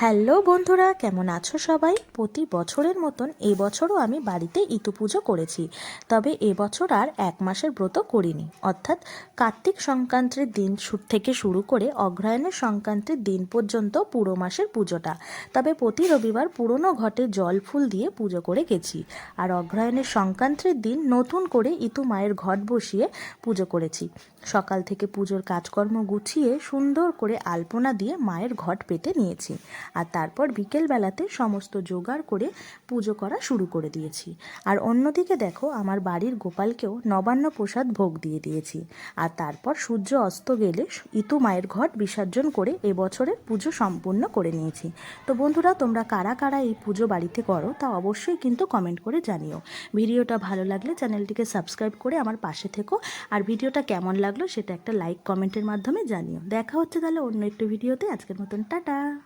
Hello বন্ধুরা, কেমন আছো সবাই? প্রতি বছরের মতন এবছরও আমি বাড়িতে ইতু পুজো করেছি। তবে এবছর আর এক মাসের ব্রত করিনি। অর্থাৎ কার্তিক সংক্রান্তির দিন থেকে শুরু করে অগ্রহায়ণের সংক্রান্তির দিন পর্যন্ত পুরো মাসের পুজোটা। তবে প্রতি রবিবার পুরনো ঘটে জল ফুল দিয়ে পুজো করে গেছি। আর অগ্রহায়ণের সংক্রান্তির দিন নতুন করে ইতু মায়ের ঘট বসিয়ে পুজো করেছি। সকাল থেকে পুজোর কাজকর্ম গুছিয়ে সুন্দর করে আলপনা দিয়ে মায়ের ঘট পেতে নিয়েছি। আর তারপর বিকেলবেলাতে সমস্ত জোগাড় করে পুজো করা শুরু করে দিয়েছি। আর অন্যদিকে দেখো, আমার বাড়ির গোপালকেও নবান্ন প্রসাদ ভোগ দিয়ে দিয়েছি। আর তারপর সূর্য অস্ত গেলে ইতু মায়ের ঘট বিসর্জন করে এবছরের পুজো সম্পূর্ণ করে নিয়েছি। তো বন্ধুরা, তোমরা কারা কারা এই পুজো বাড়িতে করো তা অবশ্যই কিন্তু কমেন্ট করে জানিও। ভিডিওটা ভালো লাগলে চ্যানেলটিকে সাবস্ক্রাইব করে আমার পাশে থেকো। আর ভিডিওটা কেমন লাগল সেটা একটা লাইক কমেন্টের মাধ্যমে জানিও। দেখা হচ্ছে তাহলে অন্য একটু ভিডিওতে। আজকের মতন টাটা।